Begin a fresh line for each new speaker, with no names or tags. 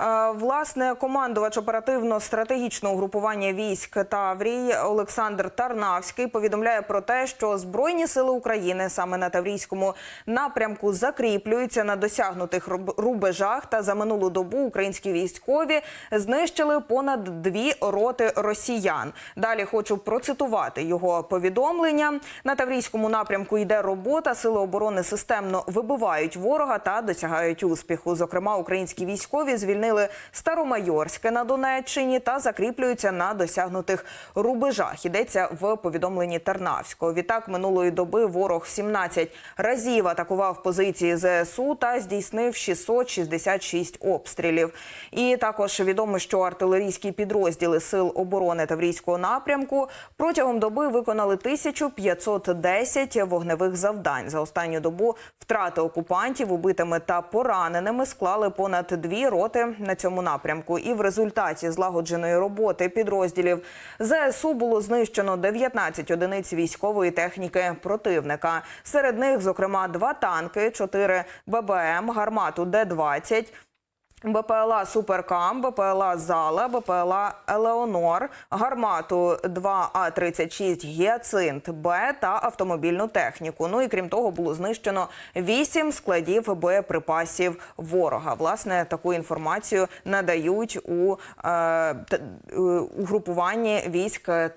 Е, Власне, командувач оперативно-стратегічного групування військ Таврій Олександр Тарнавський повідомляє про те, що Збройні сили України саме на Таврійському напрямку закріплюються на досягнутих руб- рубежах. Та за минулу добу українські військові знищили понад дві роти росіян. Далі хочу процитувати його повідомлення. На Таврійському напрямку йде робота. Сили оборони системно вибивають ворога та досягають успіху. Зокрема, українські військові звільнили Старомайорське на Донеччині та закріплюються на досягнутих рубежах. Йдеться в повідомленні Тарнавського. Відтак минулої доби ворог 17 разів атакував позиції ЗСУ та здійснив 666 обстрілів. І також відомо, що артилерійські підрозділи сил оборони Таврійського напрямку протягом доби виконали 1510 вогневих завдань. За останню добу втрати окупантів убитими та пораненими склали понад дві роти на цьому напрямку. І в результаті злагодженої роботи підрозділів ЗСУ було знищено 19 одиниць військової техніки противника. Серед них, зокрема, два танки, 4 ББМ, гармату Д-20, БПЛА Суперкам, БПЛА Зала, БПЛА Елеонор, гармату 2А36 Гіацинт Б та автомобільну техніку. Ну і крім того, було знищено 8 складів боєприпасів ворога. Власне, таку інформацію надають у, е, е, у групуванні військ та